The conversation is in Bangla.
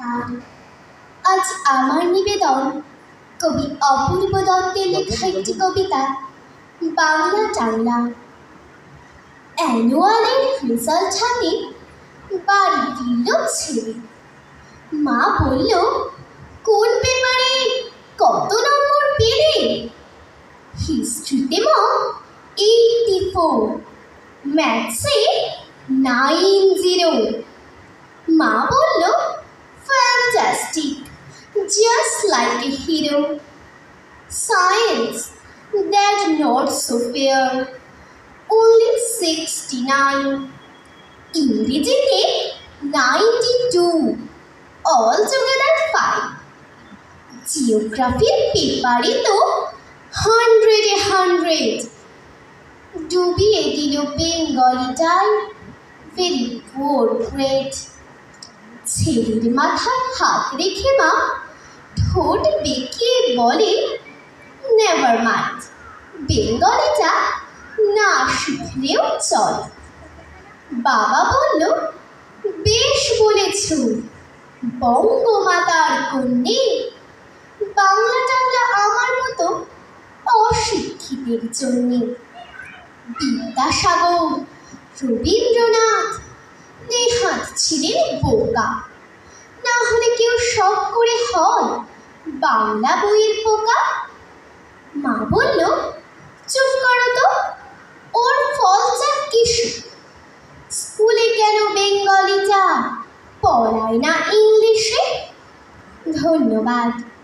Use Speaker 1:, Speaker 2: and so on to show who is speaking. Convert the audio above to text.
Speaker 1: আজ আমার নিবেদন কবি অপূর্ব দত্তের লেখা একটি কবিতা, বাংলা টাংলা অ্যানুয়ালের রেজাল্ট হাতে বাড়ি ফিরল ছেলে। মা বলল, কোন পেপারে কত নম্বর পেলে? হিস্ট্রিতে মা এইটটি ফোর, ম্যাথসে নাইন জিরো। মা just like a hero science that not so fair only sixty nine ইংরেজিতে ninety two all together five জিওগ্রাফির পেপারে তো হান্ড্রেডে হান্ড্রেড ডুবিয়ে দিল বেঙ্গলিটাই ভেরি পোর গ্রেট ছেলের মাথায় হাত রেখে মা ঠোঁট বেঁকিয়ে বলে নেভার মাইন্ড বেঙ্গলিটা না শিখলেও চল। বাবা বলল, বেশ বলেছ, বঙ্গমাতার কন্যে, বাংলা টাংলা আমার মতো অশিক্ষিতের জন্যে। বিদ্যাসাগর, রবীন্দ্রনাথ, নেহাত ছিলেন বোকা। না হলে কেউ বাংলা বইয়ের পোকা? মা বলল, চুপ করো তো, ওর ফল চা কিছু স্কুলে কেন বেঙ্গলি বেঙ্গলিটা পড়ায় না ইংলিশে? ধন্যবাদ।